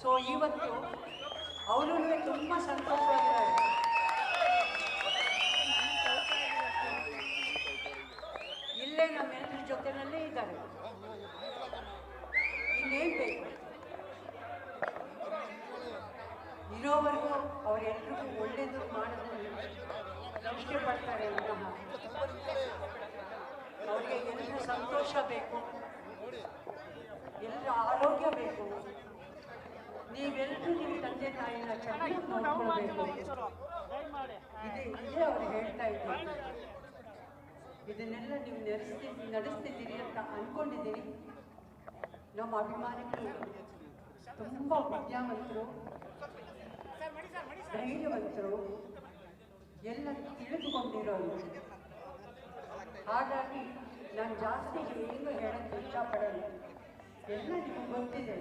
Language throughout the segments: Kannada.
ಸೊ ಇವತ್ತು ಅವರು ತುಂಬ ಸಂತೋಷವಾಗಿದ್ದಾರೆ. ಇಲ್ಲೇ ನಮ್ಮ ಎಲ್ಲರ ಜೊತೆಯಲ್ಲೇ ಇದ್ದಾರೆ. ಇನ್ನೇನು ಬೇಕು? ಇರೋವರೆಗೂ ಅವರೆಲ್ಲರಿಗೂ ಒಳ್ಳೇದು ಮಾಡೋದು ಇಷ್ಟಪಡ್ತಾರೆ ಅವರಿಗೆ ಎಲ್ಲರ ಸಂತೋಷ ಬೇಕು. ಎಲ್ಲರ ಆರೋಗ್ಯ ಬೇಕು. ನೀವೆಲ್ಲರೂ ನಿಮ್ಮ ತಂದೆ ತಾಯಿನ ಚೆನ್ನಾಗಿ ನೋಡ್ಕೊಳ್ಬೇಕು. ಇದೆ ಅವ್ರು ಹೇಳ್ತಾ ಇದ್ದಾರೆ. ಇದನ್ನೆಲ್ಲ ನೀವು ನಡೆಸ್ತಿ ನಡೆಸ್ತಿದ್ದೀರಿ ಅಂತ ಅನ್ಕೊಂಡಿದ್ದೀನಿ ನಮ್ಮ ಅಭಿಮಾನಿಗಳು ತುಂಬ ವಿದ್ಯಾವಂತರು ಧೈರ್ಯವಂತರು ಎಲ್ಲ ತಿಳಿದುಕೊಂಡಿರೋರು. ಹಾಗಾಗಿ ನಾನು ಜಾಸ್ತಿ ಏನು ಹೇಳಕ್ಕೆ ಇಷ್ಟಪಡಲ್ಲ ಎಲ್ಲ ನಿಮಗೆ ಗೊತ್ತಿದೆ.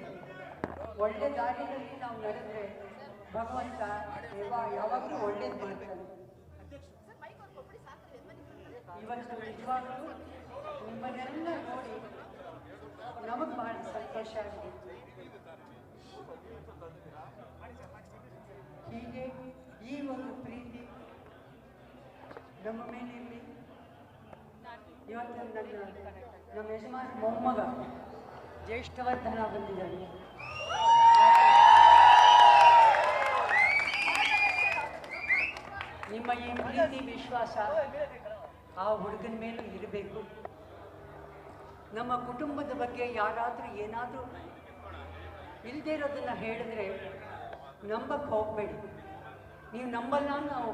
ಒಳ್ಳೆ ದಾರಿಯಲ್ಲಿ ನಾವು ನಡೆದ್ರೆ ಭಗವಂತ ದೇವ ಯಾವಾಗಲೂ ಒಳ್ಳೇದು ಮಾಡ್ತಾನೆ. ಇವತ್ತು ನಿಜವಾಗ್ಲೂ ನಿಮ್ಮನ್ನೆಲ್ಲ ನೋಡಿ ನಮಗೆ ಬಹಳ ಸಂತೋಷ ಆಗಿದೆ. ಹೀಗೆ ಈ ಒಂದು ಪ್ರೀತಿ ನಮ್ಮ ಮೇಲೆ ಇರಲಿ. ಇವತ್ತು ನನ್ನ ನಮ್ಮ ಯಜಮಾನ ಮೊಮ್ಮಗ ಜ್ಯೇಷ್ಠವರ್ಧನ ಬಂದಿದ್ದಾನೆ. ನಿಮ್ಮ ಪ್ರೀತಿ ವಿಶ್ವಾಸ ಆ ಹುಡುಗನ ಮೇಲೂ ಇರಬೇಕು. ನಮ್ಮ ಕುಟುಂಬದ ಬಗ್ಗೆ ಯಾರಾದರೂ ಏನಾದರೂ ಇಲ್ಲದೇ ಇರೋದನ್ನು ಹೇಳಿದ್ರೆ ನಂಬಕ್ಕೆ ಹೋಗಬೇಡಿ. ನೀವು ನಂಬಲ್ಲ ನಾವು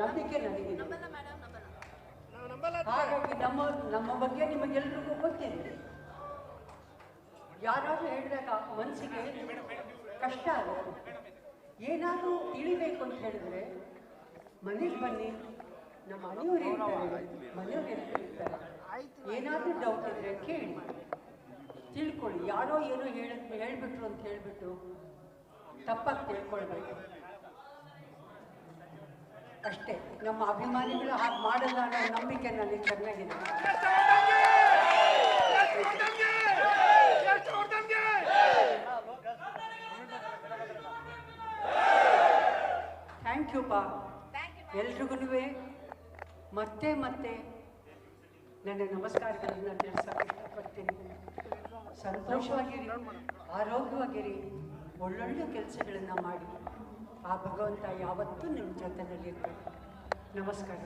ನಂಬಿಕೆ ನನಗೆ ಹಾಗಾಗಿ ನಮ್ಮ ನಮ್ಮ ಬಗ್ಗೆ ನಿಮಗೆಲ್ರಿಗೂ ಗೊತ್ತಿದೆ. ಯಾರಾದರೂ ಹೇಳಿದಾಗ ಮನಸ್ಸಿಗೆ ಕಷ್ಟ ಆಗುತ್ತೆ. ಏನಾದರೂ ತಿಳಿಬೇಕು ಅಂತ ಹೇಳಿದ್ರೆ ಮನೆಗೆ ಬನ್ನಿ. ನಮ್ಮ ಮನೆಯವರು ಇರ್ತಾರೆ. ಮನೆಯವರು ಇರ್ತಾರೆ. ಏನಾದರೂ ಡೌಟ್ ಇದ್ರೆ ಕೇಳಿ. ತಿಳ್ಕೊಳ್ಳಿ. ಯಾರೋ ಏನೋ ಹೇಳ, ಹೇಳ್ಬಿಟ್ರು ಅಂತ ಹೇಳ್ಬಿಟ್ಟು ತಪ್ಪಾಗಿ ತಿಳ್ಕೊಳ್ಬೇಕು. ಅಷ್ಟೇ. ನಮ್ಮ ಅಭಿಮಾನಿಗಳು ಹಾಗೆ ಮಾಡಲ್ಲ ಅನ್ನೋ ನಂಬಿಕೆ ನನಗೆ ಚೆನ್ನಾಗಿದೆ. ಥ್ಯಾಂಕ್ ಯು ಪಾ ಎಲ್ರಿಗೂ ಮತ್ತೆ ಮತ್ತೆ ನನ್ನ ನಮಸ್ಕಾರಗಳನ್ನು ತಿಳಿಸೋಕೆ ಇಷ್ಟಪಡ್ತೀನಿ. ಸಂತೋಷವಾಗಿರಿ, ಆರೋಗ್ಯವಾಗಿರಿ, ಒಳ್ಳೊಳ್ಳೆ ಕೆಲಸಗಳನ್ನು ಮಾಡಿ. ಆ ಭಗವಂತ ಯಾವತ್ತೂ ನಿಮ್ಮ ಜೊತೆಯಲ್ಲಿರ್ಬೇಕು ನಮಸ್ಕಾರ.